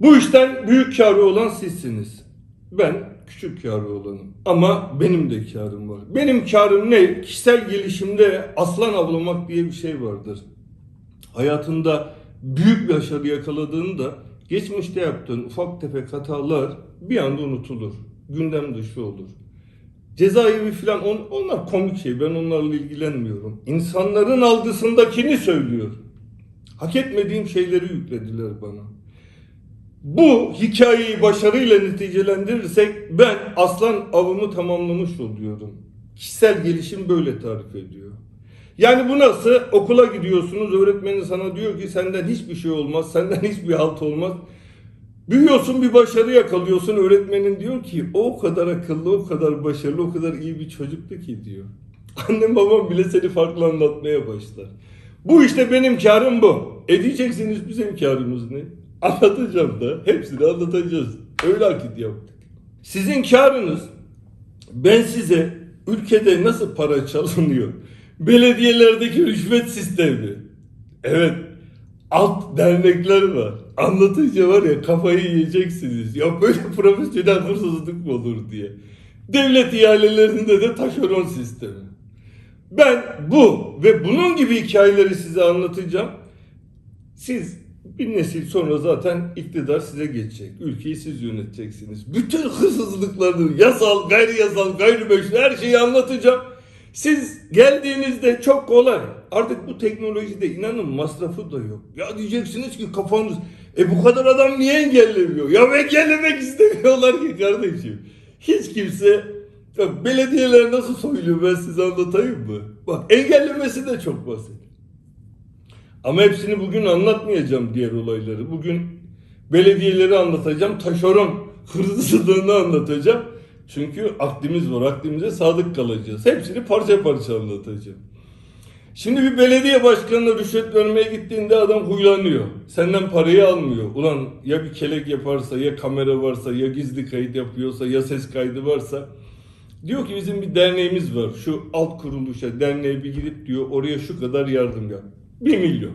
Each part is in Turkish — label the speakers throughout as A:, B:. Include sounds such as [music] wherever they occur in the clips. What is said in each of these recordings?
A: Bu işten büyük karı olan sizsiniz. Ben küçük karı olanım. Ama benim de karım var. Benim karım ne? Kişisel gelişimde aslan avlamak diye bir şey vardır. Hayatında büyük başarı yakaladığında geçmişte yaptığın ufak tefek hatalar bir anda unutulur. Gündem dışı olur. Cezaevi falan on, onlar komik şey. Ben onlarla ilgilenmiyorum. İnsanların algısındakini söylüyor. Hak etmediğim şeyleri yüklediler bana. Bu hikayeyi başarıyla neticelendirirsek ben aslan avımı tamamlamış oluyorum. Kişisel gelişim böyle tarif ediyor. Yani bu nasıl? Okula gidiyorsunuz, öğretmenin sana diyor ki senden hiçbir şey olmaz, senden [laughs] hiçbir halt olmaz. Büyüyorsun bir başarı yakalıyorsun, öğretmenin diyor ki o kadar akıllı, o kadar başarılı, o kadar iyi bir çocuktu ki diyor. [laughs] Annem babam bile seni farklı anlatmaya başlar. Bu işte benim karım bu. E diyeceksiniz bizim karımız ne? Anlatacağım da. Hepsini anlatacağız. Öyle akit yaptık. Sizin karınız ben size ülkede nasıl para çalınıyor? [laughs] Belediyelerdeki rüşvet sistemi. Evet. Alt dernekler var. Anlatınca var ya kafayı yiyeceksiniz. Ya böyle [laughs] profesyonel hırsızlık mı olur diye. Devlet ihalelerinde de taşeron sistemi. Ben bu ve bunun gibi hikayeleri size anlatacağım. Siz bir nesil sonra zaten iktidar size geçecek. Ülkeyi siz yöneteceksiniz. Bütün hırsızlıkları, yasal, gayri yasal, gayrimeşru her şeyi anlatacağım. Siz geldiğinizde çok kolay. Artık bu teknolojide inanın masrafı da yok. Ya diyeceksiniz ki kafanız e bu kadar adam niye engellemiyor? Ya engellemek istemiyorlar ki kardeşim. Hiç kimse belediyeler nasıl soyuluyor ben size anlatayım mı? Bak engellemesi de çok basit. Ama hepsini bugün anlatmayacağım diğer olayları. Bugün belediyeleri anlatacağım. Taşeron hırsızlığını anlatacağım. Çünkü aklımız var. Aklımıza sadık kalacağız. Hepsini parça parça anlatacağım. Şimdi bir belediye başkanına rüşvet vermeye gittiğinde adam huylanıyor. Senden parayı almıyor. Ulan ya bir kelek yaparsa, ya kamera varsa, ya gizli kayıt yapıyorsa, ya ses kaydı varsa. Diyor ki bizim bir derneğimiz var. Şu alt kuruluşa, derneğe bir gidip diyor oraya şu kadar yardım yap. 1 milyon,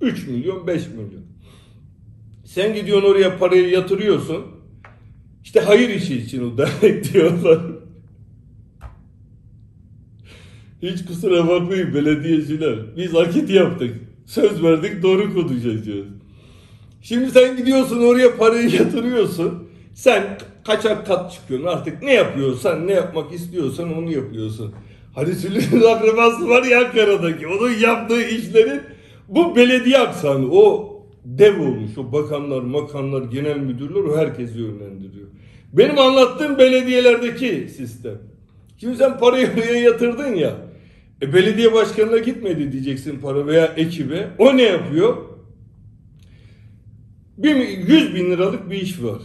A: 3 milyon, 5 milyon. Sen gidiyorsun oraya parayı yatırıyorsun. İşte hayır işi için o dernek [laughs] diyorlar. Hiç kusura bakmayın belediyeciler. Biz akit yaptık. Söz verdik doğru konuşacağız. Şimdi sen gidiyorsun oraya parayı yatırıyorsun. Sen kaçak kat çıkıyorsun artık ne yapıyorsan ne yapmak istiyorsan onu yapıyorsun. Hani Süleyman akrabası var ya Ankara'daki onun yaptığı işlerin bu belediye aksanı o dev olmuş o bakanlar makanlar genel müdürler o herkesi yönlendiriyor. Benim anlattığım belediyelerdeki sistem. Şimdi sen parayı oraya yatırdın ya. E, belediye başkanına gitmedi diyeceksin para veya ekibe. O ne yapıyor? Bir, 100 bin liralık bir iş var.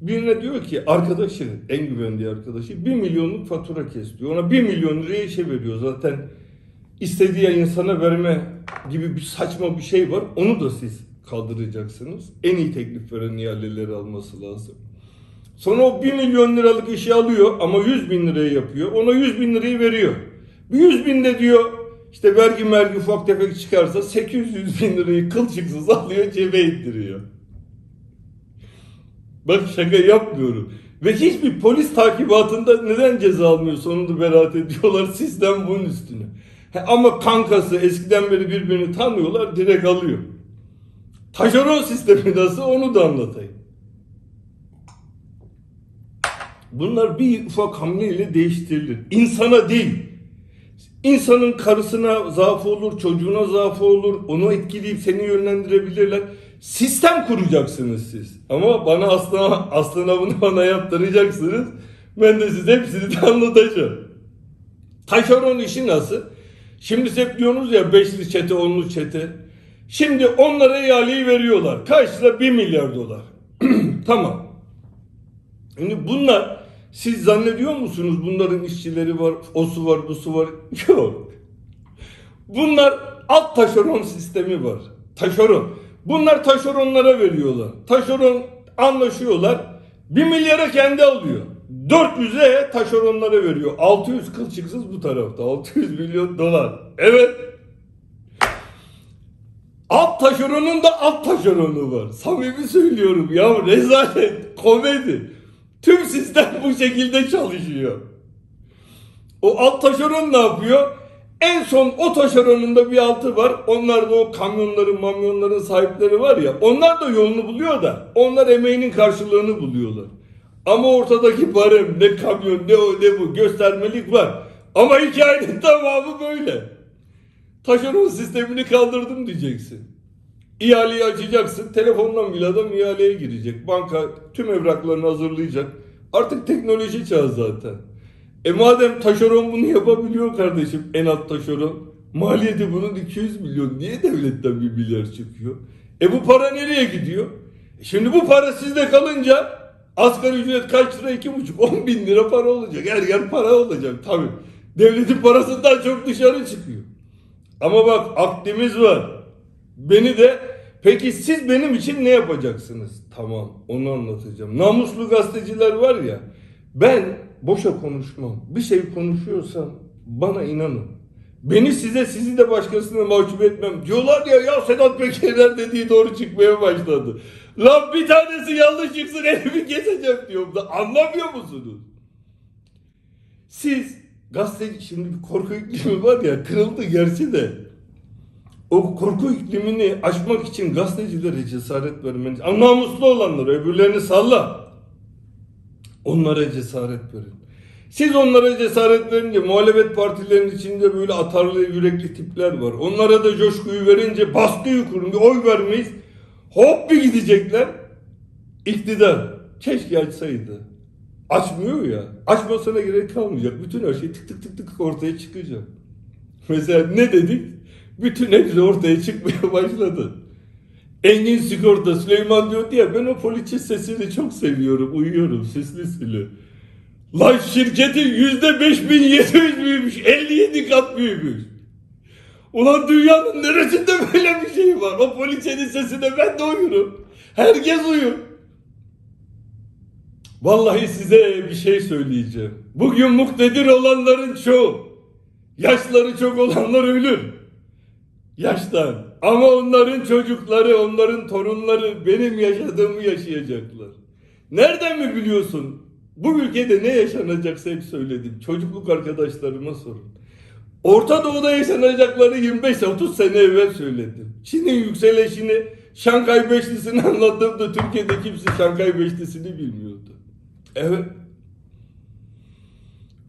A: Birine diyor ki arkadaşı, en güvendiği arkadaşı 1 milyonluk fatura kes diyor. Ona 1 milyon liraya işe veriyor. Zaten istediği insana verme gibi bir saçma bir şey var. Onu da siz kaldıracaksınız. En iyi teklif veren ihaleleri alması lazım. Sonra o 1 milyon liralık işi alıyor ama 100 bin liraya yapıyor. Ona 100 bin lirayı veriyor. Bir 100 bin de diyor işte vergi mergi ufak tefek çıkarsa 800 bin lirayı kılçıksız alıyor cebe ittiriyor. Bak şaka yapmıyorum. Ve hiçbir polis takibatında neden ceza almıyor sonunda beraat ediyorlar sistem bunun üstüne. He, ama kankası eskiden beri birbirini tanıyorlar direkt alıyor. Taşeron sistemi nasıl onu da anlatayım. Bunlar bir ufak hamleyle değiştirilir. İnsana değil. İnsanın karısına zaafı olur, çocuğuna zaafı olur. Onu etkileyip seni yönlendirebilirler. Sistem kuracaksınız siz. Ama bana aslan, aslan avını bana yaptıracaksınız. Ben de size hepsini de anlatacağım. Taşeron işi nasıl? Şimdi hep diyorsunuz ya beşli çete, onlu çete. Şimdi onlara ihaleyi veriyorlar. Kaç lira? 1 milyar dolar. [clears throat] tamam. Şimdi bunlar siz zannediyor musunuz bunların işçileri var, o su var, bu su var? [laughs] Yok. Bunlar alt taşeron sistemi var. Taşeron. Bunlar taşeronlara veriyorlar. Taşeron anlaşıyorlar. 1 milyara kendi alıyor. 400'e taşeronlara veriyor. 600 kılçıksız bu tarafta. 600 milyon dolar. Evet. Alt taşeronun da alt taşeronu var. Samimi söylüyorum ya rezalet, komedi. Tüm sistem bu şekilde çalışıyor. O alt taşeron ne yapıyor? En son o taşeronun da bir altı var. Onlar da o kamyonların, mamyonların sahipleri var ya. Onlar da yolunu buluyor da. Onlar emeğinin karşılığını buluyorlar. Ama ortadaki barem ne kamyon ne o ne bu göstermelik var. Ama hikayenin [laughs] tamamı böyle. Taşeron sistemini kaldırdım diyeceksin. İhaleyi açacaksın. Telefondan bile adam ihaleye girecek. Banka tüm evraklarını hazırlayacak. Artık teknoloji çağı zaten. E madem taşeron bunu yapabiliyor kardeşim en alt taşeron. Maliyeti bunun 200 milyon. Niye devletten bir milyar çıkıyor? E bu para nereye gidiyor? E şimdi bu para sizde kalınca asgari ücret kaç lira? 2,5 10 bin lira para olacak. Her yer para olacak tabii. Devletin parasından çok dışarı çıkıyor. Ama bak akdimiz var. Beni de peki siz benim için ne yapacaksınız? Tamam onu anlatacağım. Namuslu gazeteciler var ya ben boşa konuşmam. Bir şey konuşuyorsam bana inanın. Beni size sizi de başkasına mahcup etmem. Diyorlar ya ya Sedat Peker'ler dediği doğru çıkmaya başladı. Lan bir tanesi yanlış çıksın elimi keseceğim diyorum da anlamıyor musunuz? Siz gazeteci şimdi bir korku iklimi var ya kırıldı gerçi de. O korku iklimini aşmak için gazetecilere cesaret vermeniz. Namuslu olanlara öbürlerini salla. Onlara cesaret verin. Siz onlara cesaret verince muhalefet partilerinin içinde böyle atarlı yürekli tipler var. Onlara da coşkuyu verince baskıyı kurun. Bir oy vermeyiz. Hop bir gidecekler. İktidar. Keşke açsaydı. Açmıyor ya. Açmasına gerek kalmayacak. Bütün her şey tık tık tık tık ortaya çıkacak. Mesela ne dedik? Bütün hepsi ortaya çıkmaya [laughs] başladı. Engin Sigorta Süleyman diyordu ya ben o poliçe sesini çok seviyorum. Uyuyorum seslisini. Lan şirketin yüzde 5700 büyümüş. 57 kat büyümüş. Ulan dünyanın neresinde böyle bir şey var? O poliçenin sesine ben de uyurum. Herkes uyur. Vallahi size bir şey söyleyeceğim. Bugün muktedir olanların çoğu. Yaşları çok olanlar ölür. Yaştan. Ama onların çocukları, onların torunları benim yaşadığımı yaşayacaklar. Nereden mi biliyorsun? Bu ülkede ne yaşanacaksa hep söyledim. Çocukluk arkadaşlarıma sorun. Orta Doğu'da yaşanacakları 25-30 sene evvel söyledim. Çin'in yükselişini, Şankay Beşlisi'ni [laughs] anlattığımda Türkiye'de kimse Şankay Beşlisi'ni bilmiyordu. Evet.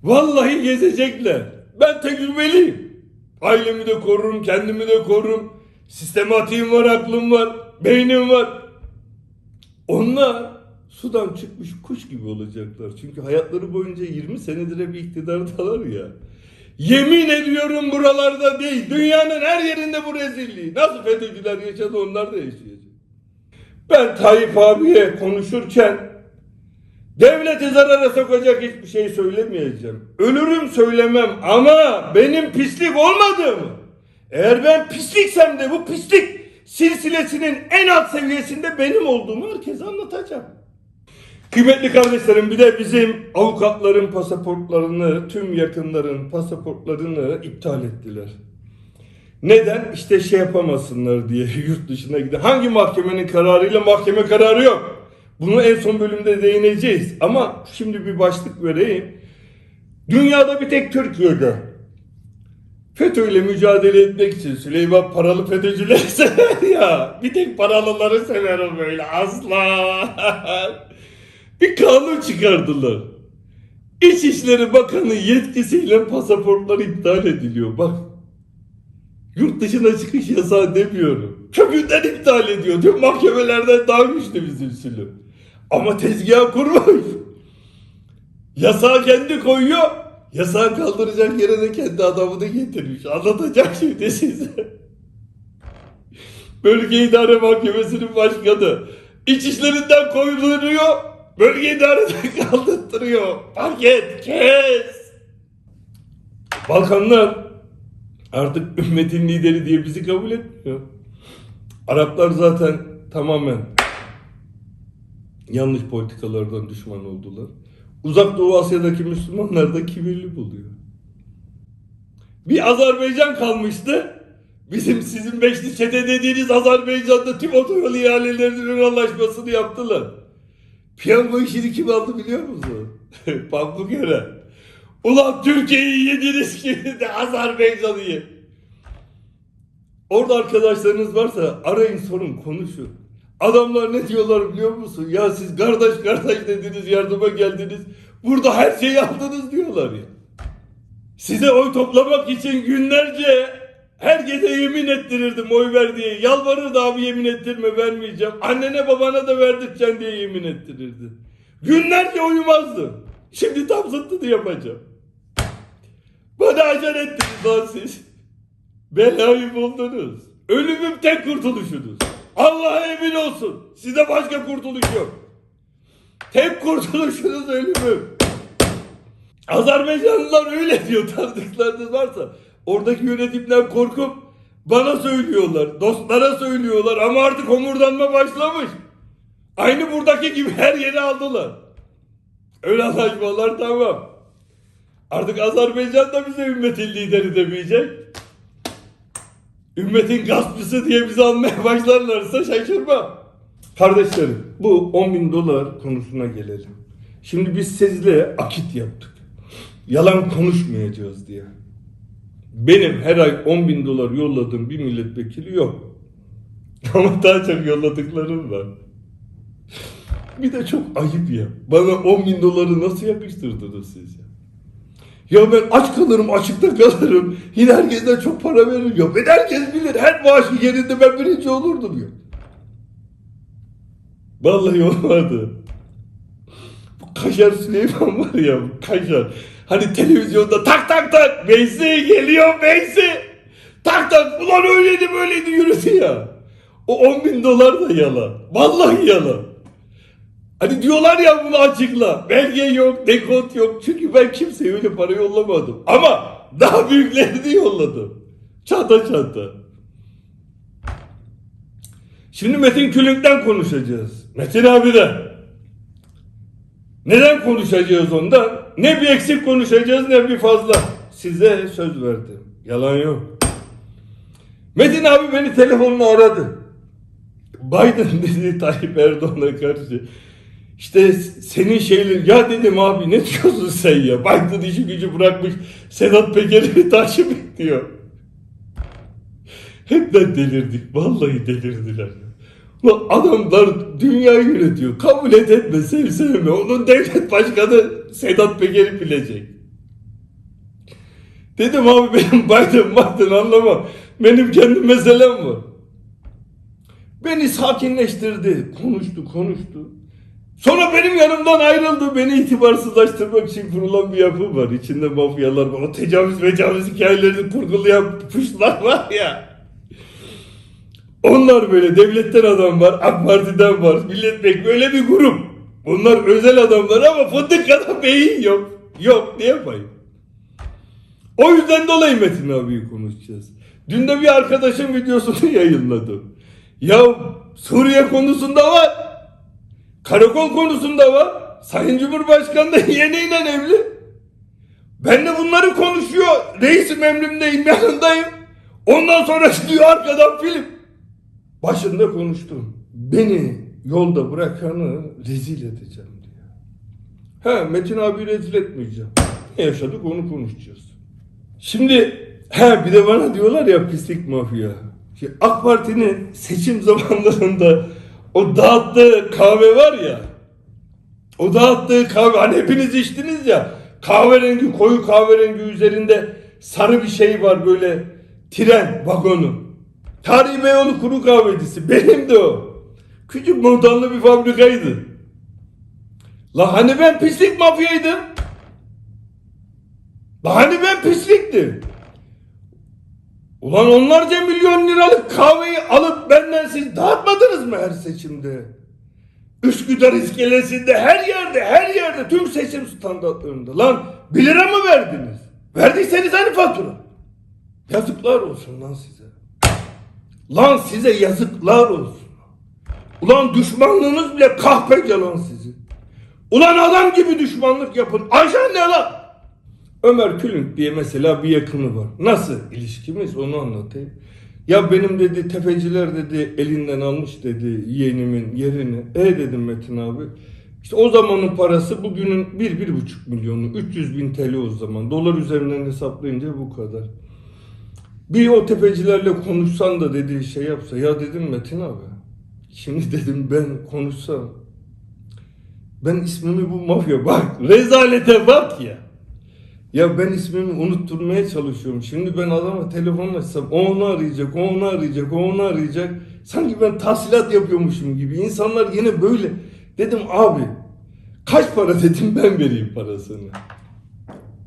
A: Vallahi gezecekler. Ben tecrübeliyim. Ailemi de korurum, kendimi de korurum. Sistematiğim var, aklım var, beynim var. Onlar sudan çıkmış kuş gibi olacaklar. Çünkü hayatları boyunca 20 senedir hep iktidardalar ya. Yemin ediyorum buralarda değil. Dünyanın her yerinde bu rezilliği. Nasıl FETÖ'cüler yaşadı onlar da yaşayacak. Ben Tayyip abiye konuşurken Devleti zarara sokacak hiçbir şey söylemeyeceğim. Ölürüm söylemem ama benim pislik olmadığımı. Eğer ben pisliksem de bu pislik silsilesinin en alt seviyesinde benim olduğumu herkese anlatacağım. Kıymetli kardeşlerim bir de bizim avukatların pasaportlarını, tüm yakınların pasaportlarını iptal ettiler. Neden? İşte şey yapamasınlar diye [laughs] yurt dışına giden. Hangi mahkemenin kararıyla mahkeme kararı yok. Bunu en son bölümde değineceğiz. Ama şimdi bir başlık vereyim. Dünyada bir tek Türkiye'de FETÖ ile mücadele etmek için Süleyman paralı FETÖ'cüleri [laughs] sever ya. Bir tek paralıları sever o böyle asla. [laughs] bir kanun çıkardılar. İçişleri Bakanı yetkisiyle pasaportlar iptal ediliyor. Bak Yurt dışına çıkış yasağı demiyorum. Kökünden iptal ediyor. Tüm mahkemelerden daha bizim sülü. Ama tezgah kurmuş. Yasağı kendi koyuyor. Yasağı kaldıracak yere de kendi adamını getirmiş. Anlatacak şimdi size. Bölge İdare Mahkemesi'nin başkanı. İçişlerinden koyuluyor. Bölge idareden [laughs] kaldırtırıyor. Paket, kes. Balkanlar artık ümmetin lideri diye bizi kabul etmiyor. Araplar zaten tamamen yanlış politikalardan düşman oldular. Uzak Doğu Asya'daki Müslümanlar da kibirli buluyor. Bir Azerbaycan kalmıştı. Bizim sizin beşli çete dediğiniz Azerbaycan'da tüm otoyol ihalelerinin anlaşmasını yaptılar. Piyango işini kim aldı biliyor musun? [laughs] Pamuk göre. Ulan Türkiye'yi yediniz ki [laughs] de Azerbaycan'ı ye. Orada arkadaşlarınız varsa arayın sorun konuşun. Adamlar ne diyorlar biliyor musun? Ya siz kardeş kardeş dediniz yardıma geldiniz. Burada her şeyi aldınız diyorlar ya. Size oy toplamak için günlerce her gece yemin ettirirdim oy ver diye. Yalvarırdı abi yemin ettirme vermeyeceğim. Annene babana da verdirteceksin diye yemin ettirirdi. Günlerce uyumazdım. Şimdi tam zıttını yapacağım. Bana acar ettiniz lan siz. Belayı buldunuz. Ölümüm tek kurtuluşunuz. Allah'a emin olsun. Size başka kurtuluş yok. Tek kurtuluşunuz ölümüm. Azerbaycanlılar öyle diyor tanıdıklarınız varsa. Oradaki yönetimden korkup bana söylüyorlar. Dostlara söylüyorlar ama artık homurdanma başlamış. Aynı buradaki gibi her yeri aldılar. Öyle anlaşmalar tamam. Artık Azerbaycan da bize ümmetin lideri demeyecek. Ümmetin gaspçısı diye bizi anmaya [laughs] başlarlarsa şaşırma. Kardeşlerim bu 10 bin dolar konusuna gelelim. Şimdi biz sizle akit yaptık. Yalan konuşmayacağız diye. Benim her ay 10 bin dolar yolladığım bir milletvekili yok. [laughs] Ama daha çok yolladıklarım var. Bir de çok ayıp ya. Bana 10 bin doları nasıl yakıştırdınız siz ya? Ya ben aç kalırım, açıkta kalırım. Yine herkesten çok para veririm. Ya ben herkes bilir. Her maaşı yerinde ben birinci olurdum ya. Vallahi olmadı. Bu Kaşar Süleyman var ya, Kaşar. Hani televizyonda tak tak tak, Veysi geliyor Veysi. Tak tak, ulan öyleydi böyleydi yürüdü ya. O 10 bin dolar da yalan. Vallahi yalan. Hani diyorlar ya bunu açıkla. Belge yok, dekont yok. Çünkü ben kimseye öyle para yollamadım. Ama daha büyüklerini yolladım. Çanta çanta. Şimdi Metin Külünk'ten konuşacağız. Metin abi de. Neden konuşacağız ondan? Ne bir eksik konuşacağız ne bir fazla. Size söz verdim. Yalan yok. Metin abi beni telefonla aradı. Biden dedi Tayyip Erdoğan'a karşı. İşte senin şeyler ya dedim abi ne diyorsun sen ya? Biden işi gücü bırakmış Sedat Peker'i takip ediyor. Hepten delirdik. Vallahi delirdiler. Ulan adamlar dünyayı yönetiyor. Kabul et etme, sev sevme. Onun devlet başkanı Sedat Peker'i bilecek. Dedim abi benim [laughs] Biden Biden anlamam. Benim kendi meselem var. Beni sakinleştirdi. Konuştu konuştu. Sonra benim yanımdan ayrıldı. Beni itibarsızlaştırmak için kurulan bir yapı var. İçinde mafyalar var. O tecavüz mecavüz hikayelerini kurgulayan puşlar var ya. Onlar böyle devletten adam var, AK Parti'den var, milletvekili böyle bir grup. Bunlar özel adamlar ama fındık kadar beyin yok. Yok ne yapayım? O yüzden dolayı Metin abiyi konuşacağız. Dün de bir arkadaşım videosunu [laughs] yayınladım. Ya Suriye konusunda var. Karakol konusunda var. Sayın Cumhurbaşkanı da [laughs] yeğeniyle evli. Ben de bunları konuşuyor. Reisim emrimdeyim yanındayım. Ondan sonra [laughs] çıkıyor arkadan film. Başında konuştum. Beni yolda bırakanı rezil edeceğim diye. He Metin abi rezil etmeyeceğim. Ne yaşadık onu konuşacağız. Şimdi he bir de bana diyorlar ya pislik mafya. Şimdi AK Parti'nin seçim [laughs] zamanlarında o dağıttığı kahve var ya. O dağıttığı kahve hani hepiniz içtiniz ya. Kahverengi koyu kahverengi üzerinde sarı bir şey var böyle tren vagonu. Tarihi Beyoğlu kuru kahvecisi. Benim de o. Küçük montanlı bir fabrikaydı. La hani ben pislik mafyaydım. La hani ben pisliktim. Ulan onlarca milyon liralık kahveyi alıp benden siz dağıtmadınız mı her seçimde? Üsküdar iskelesinde her yerde her yerde tüm seçim standartlarında. Lan 1 lira mı verdiniz? Verdiyseniz hani fatura? Yazıklar olsun lan size. Lan size yazıklar olsun. Ulan düşmanlığınız bile kahpece lan sizin. Ulan adam gibi düşmanlık yapın. Ajan ne lan? Ömer Külünk diye mesela bir yakını var. Nasıl ilişkimiz onu anlatayım. Ya benim dedi tefeciler dedi elinden almış dedi yeğenimin yerini. E dedim Metin abi. İşte o zamanın parası bugünün bir, bir buçuk milyonu. 300 bin TL o zaman. Dolar üzerinden hesaplayınca bu kadar. Bir o tefecilerle konuşsan da dediği şey yapsa. Ya dedim Metin abi. Şimdi dedim ben konuşsam. Ben ismimi bu mafya bak rezalete bak ya. Ya ben ismimi unutturmaya çalışıyorum. Şimdi ben adama telefon açsam o onu arayacak, o onu arayacak, o onu arayacak. Sanki ben tahsilat yapıyormuşum gibi. İnsanlar yine böyle. Dedim abi kaç para [laughs] dedim ben vereyim parasını.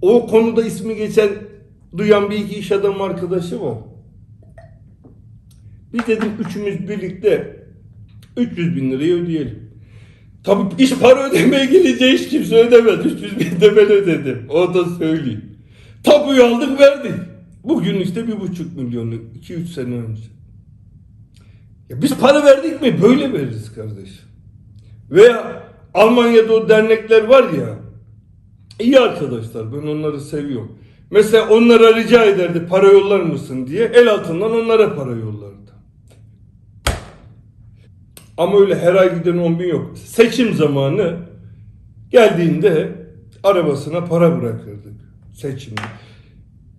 A: O konuda ismi geçen duyan bir iki iş adamı arkadaşı var. Biz dedim üçümüz birlikte 300 bin lirayı ödeyelim. Tabii iş para ödemeye gelince hiç kimse ödemez. 300 bin ben ödedim. O da söyleyeyim. Tapuyu aldık verdik. Bugün işte bir buçuk milyonu 2-3 sene önce. Ya biz para verdik mi böyle veririz kardeşim. Veya Almanya'da o dernekler var ya. iyi arkadaşlar ben onları seviyorum. Mesela onlara rica ederdi para yollar mısın diye el altından onlara para yollardı. Ama öyle her ay giden 10 bin yok. Seçim zamanı geldiğinde arabasına para bırakırdık. Seçimde.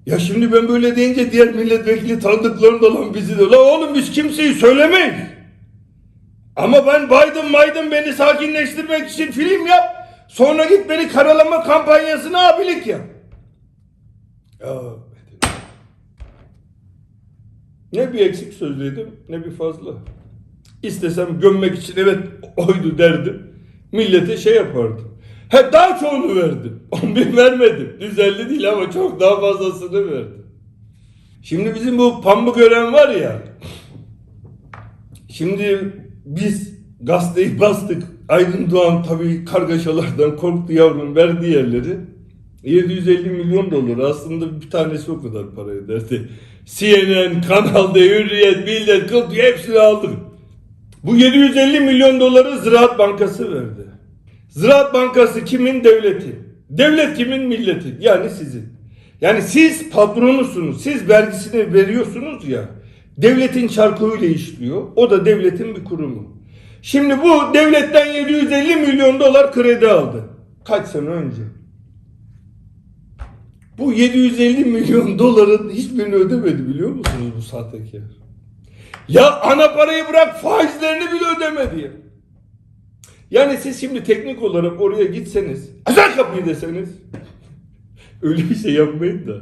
A: Ya şimdi ben böyle deyince diğer milletvekili tanıdıklarım da lan bizi de. La oğlum biz kimseyi söylemeyiz. Ama ben Biden Biden beni sakinleştirmek için film yap. Sonra git beni karalama kampanyasına abilik yap. Ya ne bir eksik sözlüydüm ne bir fazla. İstesem gömmek için evet oydu derdim. Millete şey yapardım. He daha çoğunu verdim. [laughs] 10 bin vermedim. Düzenli değil ama çok daha fazlasını verdim. Şimdi bizim bu pamuk gören var ya. Şimdi biz gazeteyi bastık. Aydın Doğan tabii kargaşalardan korktu yavrum verdi yerleri. 750 milyon dolar aslında bir tanesi o kadar para ederdi. CNN, Kanal D, Hürriyet, Millet, Kılt hepsini aldık. Bu 750 milyon doları Ziraat Bankası verdi. Ziraat Bankası kimin? Devleti. Devlet kimin? Milleti. Yani sizin. Yani siz patronusunuz. Siz vergisini veriyorsunuz ya. Devletin çarkıyla işliyor. O da devletin bir kurumu. Şimdi bu devletten 750 milyon dolar kredi aldı. Kaç sene önce? Bu 750 milyon doların hiçbirini ödemedi biliyor musunuz bu sahtekar? Ya ana parayı bırak faizlerini bile ödemedi ya. Yani siz şimdi teknik olarak oraya gitseniz, açar kapıyı deseniz, öyle bir şey yapmayın da,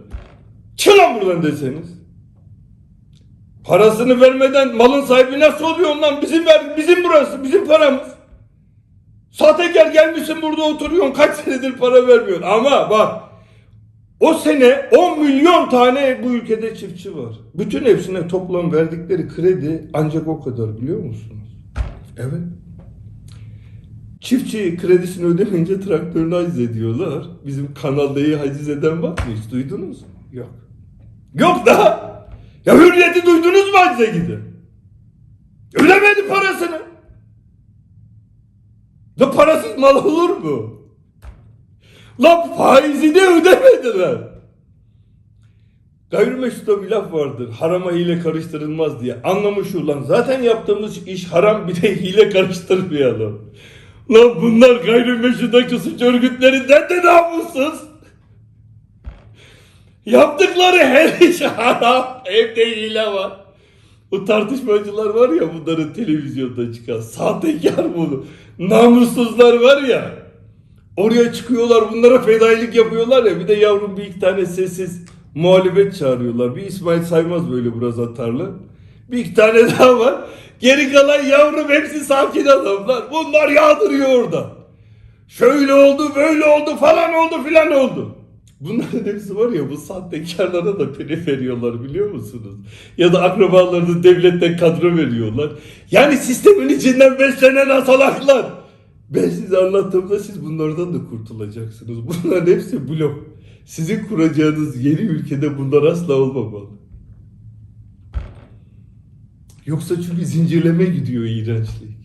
A: çık lan buradan deseniz, parasını vermeden malın sahibi nasıl oluyor ondan bizim ver, bizim burası, bizim paramız. Sahtekar gelmişsin burada oturuyorsun kaç senedir para vermiyorsun ama bak o sene 10 milyon tane bu ülkede çiftçi var. Bütün hepsine toplam verdikleri kredi ancak o kadar biliyor musunuz? Evet. Çiftçi kredisini ödemeyince traktörünü haciz ediyorlar. Bizim kanaldayı haciz eden var mı hiç duydunuz mu? Yok. Yok da. Ya hürriyeti duydunuz mu hacize giden? Ödemedi parasını. Da parasız mal olur mu? Lan faizini ödemediler. Gayrimeşruta bir laf vardır. Harama hile karıştırılmaz diye. Anlamış ulan. Zaten yaptığımız iş haram bir de hile karıştırmayalım. Lan bunlar gayrimeşrutaki suç örgütlerinden de namussuz. Yaptıkları her iş haram. Evde hile var. O tartışmacılar var ya bunların televizyonda çıkan sahtekar bunu. Namussuzlar var ya. Oraya çıkıyorlar bunlara fedailik yapıyorlar ya bir de yavrum bir iki tane sessiz muhalefet çağırıyorlar. Bir İsmail Saymaz böyle biraz atarlı. Bir iki tane [laughs] daha var. Geri kalan yavrum hepsi sakin adamlar. Bunlar yağdırıyor orada. Şöyle oldu böyle oldu falan oldu filan oldu. Bunların hepsi var ya bu sahtekarlara da prim veriyorlar biliyor musunuz? Ya da akrabalarını devletten kadro veriyorlar. Yani sistemin içinden beslenen asalaklar. Ben size anlattığımda siz bunlardan da kurtulacaksınız. [laughs] Bunların hepsi blok. Sizin kuracağınız yeni ülkede bunlar asla olmamalı. Yoksa çünkü zincirleme gidiyor iğrençlik.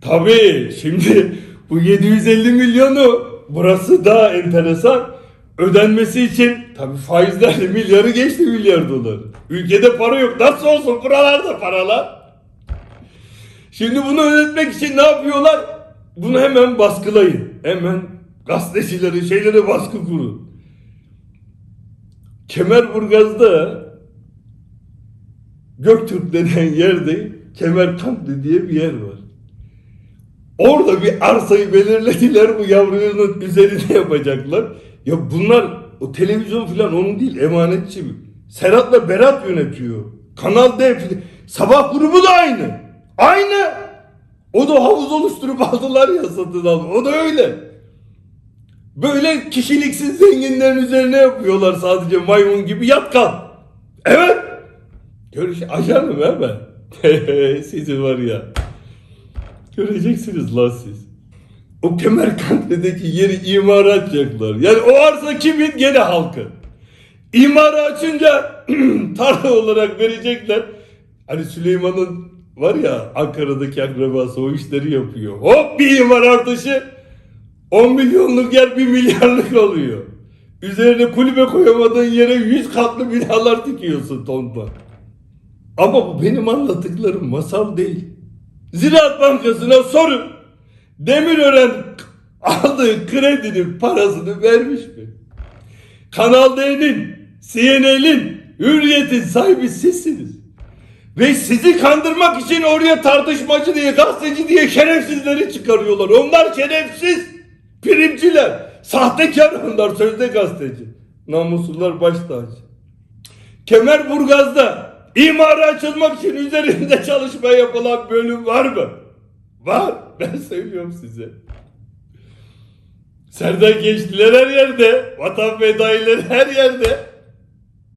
A: Tabii şimdi bu 750 milyonu burası daha enteresan. ödenmesi için tabi faizlerle milyarı geçti milyar dolar. Ülkede para yok. Nasıl olsun buralarda paralar? Şimdi bunu ödetmek için ne yapıyorlar? Bunu hemen baskılayın. Hemen gazetecileri, şeyleri baskı kurun. Kemerburgaz'da Göktürk denen yerde Kemerkantlı diye bir yer var. Orada bir arsayı belirlediler bu yavrunun üzerine yapacaklar. Ya bunlar o televizyon falan onun değil emanetçi. Serhat'la Berat yönetiyor. Kanal D filan. Sabah grubu da aynı. Aynı. O da havuz oluşturup aldılar ya satın aldı. O da öyle. Böyle kişiliksiz zenginlerin üzerine yapıyorlar sadece maymun gibi yat kal. Evet. Görüş ajanım ha ben. [laughs] Sizin var ya. Göreceksiniz lan siz. O Kemerkant'taki yeri imara açacaklar. Yani o arsa kimin? Gene halkı. İmarı açınca [clears throat] tarla olarak verecekler. Hani Süleyman'ın var ya Ankara'daki akrabası o işleri yapıyor. Hop bir imar artışı 10 milyonluk yer 1 milyarlık oluyor. Üzerine kulübe koyamadığın yere 100 katlı binalar dikiyorsun tonla. Ama bu benim anlattıklarım masal değil. Ziraat Bankası'na sorun. Demirören aldığı kredinin parasını vermiş mi? Kanal D'nin, CNN'in, Hürriyet'in sahibi sizsiniz. Ve sizi kandırmak için oraya tartışmacı diye, gazeteci diye şerefsizleri çıkarıyorlar. Onlar şerefsiz, primciler, sahtekar onlar, sözde gazeteci. Namuslular baş tacı. Kemerburgaz'da imara açılmak için üzerinde [laughs] çalışma yapılan bölüm var mı? Var. Ben söylüyorum size. Serdar gençliler her yerde. Vatan fedaileri her yerde.